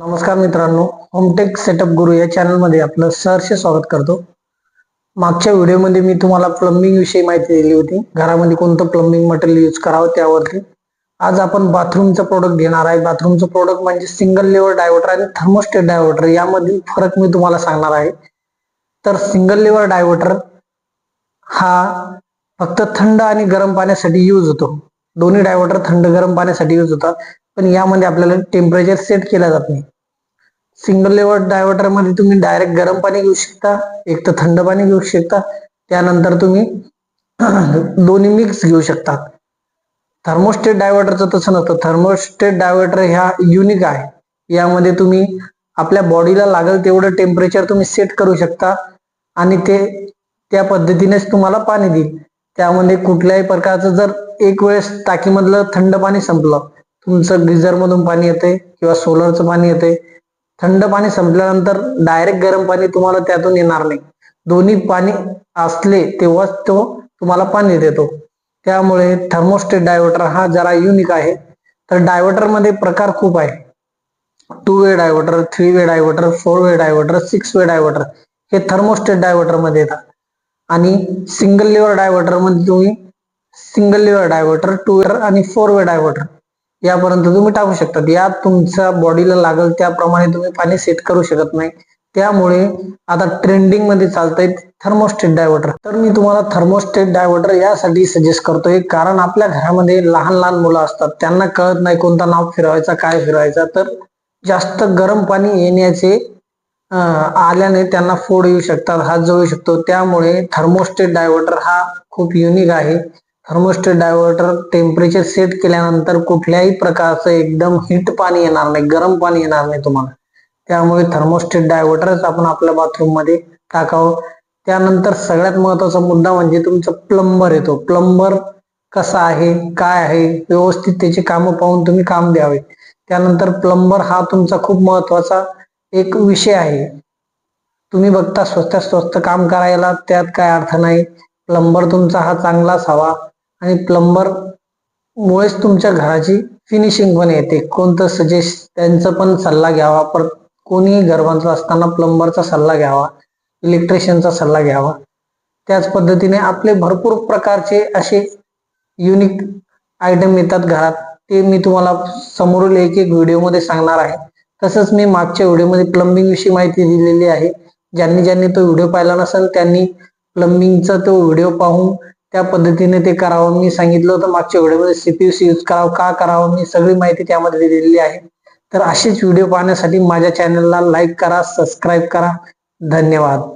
नमस्कार मित्रांनो hometech setup गुरु या चॅनलमध्ये आपलं सहर्ष स्वागत करतो. मागच्या व्हिडिओमध्ये मी तुम्हाला प्लंबिंग विषयी माहिती दिली होती. घरामध्ये कोणतं प्लंबिंग मटेरियल यूज करावं त्यावरती. आज आपण बाथरूमचं प्रोडक्ट घेणार आहे. बाथरूमचं प्रोडक्ट म्हणजे सिंगल लेवल डायव्हर्टर आणि थर्मोस्टेट डायव्हर्टर यामधील फरक मी तुम्हाला सांगणार आहे. तर सिंगल लेवल डायव्हर्टर हा फक्त थंड आणि गरम पाण्यासाठी यूज होतो. दोन्ही डायव्हर्टर थंड गरम पाण्यासाठी यूज होतात. पण यामध्ये आपल्याला टेम्परेचर सेट केलं जात नाही. सिंगल लेवल डायव्हर्टरमध्ये तुम्ही डायरेक्ट गरम पाणी घेऊ शकता एक तर थंड पाणी घेऊ शकता त्यानंतर तुम्ही दोन्ही मिक्स घेऊ शकता. थर्मोस्टेट डायव्हर्टरचं तसं नसतं. थर्मोस्टेट डायव्हर्टर ह्या युनिक आहे. यामध्ये तुम्ही आपल्या बॉडीला लागेल तेवढं टेम्परेचर तुम्ही सेट करू शकता आणि ते त्या पद्धतीनेच तुम्हाला पाणी देईल. त्यामध्ये कुठल्याही प्रकारचं जर एक वेळेस टाकीमधलं थंड पाणी संपलं तुमचं गिझर मधून पाणी येते किंवा सोलरचं पाणी येते थंड पाणी संपल्यानंतर डायरेक्ट गरम पाणी तुम्हाला त्यातून येणार नाही. दोन्ही पाणी असले तेव्हाच तो तुम्हाला पाणी देतो. त्यामुळे थर्मोस्टेट डायव्हर्टर हा जरा युनिक आहे. तर डायव्हर्टरमध्ये प्रकार खूप आहे. Two way diverter three way diverter four way diverter six way diverter हे थर्मोस्टेट डायव्हर्टरमध्ये येतात. आणि सिंगल लिव्हर डायव्हर्टरमध्ये तुम्ही single lever diverter two way आणि फोर वे डायव्हर्टर यापर्यंत तुम्ही टाकू शकता. या तुमच्या बॉडीला लागल त्याप्रमाणे तुम्ही पाणी सेट करू शकत नाही. त्यामुळे आता ट्रेंडिंगमध्ये चालतंय थर्मोस्टेट डायव्हर्टर तर मी तुम्हाला थर्मोस्टेट डायव्हर्टर यासाठी सजेस्ट करतोय. कारण आपल्या घरामध्ये लहान लहान मुलं असतात. त्यांना कळत नाही कोणता नाव फिरवायचा काय फिरवायचा. तर जास्त गरम पाणी येण्याचे आल्याने त्यांना फोड येऊ शकतात हात जळू शकतो. त्यामुळे थर्मोस्टेट डायव्हर्टर हा खूप युनिक आहे. थर्मोस्टेट डायव्हर्टर टेम्परेचर सेट केल्यानंतर कुठल्याही प्रकारचं एकदम हिट पाणी येणार नाही गरम पाणी येणार नाही तुम्हाला. त्यामुळे थर्मोस्टेट डायव्हर्टरच आपण आपल्या बाथरूममध्ये टाकावं. त्यानंतर सगळ्यात महत्त्वाचा मुद्दा म्हणजे तुमचा प्लंबर येतो. प्लंबर कसा आहे काय आहे व्यवस्थित त्याची कामं पाहून तुम्ही काम द्यावे. त्यानंतर प्लंबर हा तुमचा खूप महत्त्वाचा एक विषय आहे. तुम्ही बघता स्वस्त स्वस्त काम करायला त्यात काय अर्थ नाही. प्लंबर तुमचा हा चांगलाच हवा. आणि प्लंबर मुळेच तुमच्या घराची फिनिशिंग पण येते. कोणतं सजेस्ट त्यांचा पण सल्ला घ्यावा. परत कोणीही गरबांचा असताना प्लंबरचा सल्ला घ्यावा इलेक्ट्रिशियनचा सल्ला घ्यावा. त्याच पद्धतीने आपले भरपूर प्रकारचे असे युनिक आयटम येतात घरात. ते मी तुम्हाला समोरील एक एक व्हिडिओमध्ये सांगणार आहे. तसंच मी मागच्या व्हिडिओमध्ये प्लंबिंग विषयी माहिती दिलेली आहे. ज्यांनी ज्यांनी तो व्हिडिओ पाहिला नसेल त्यांनी प्लंबिंगचा तो व्हिडिओ पाहून त्या पद्धतीने ते करावं. मी सांगितलं होतं मागच्या व्हिडिओमध्ये सीपीयूसी यूज करावं. का करावं? मी सगळी माहिती त्यामध्ये दिलेली आहे. तर असेच व्हिडिओ पाहण्यासाठी माझ्या चॅनलला लाईक करा सबस्क्राईब करा. धन्यवाद.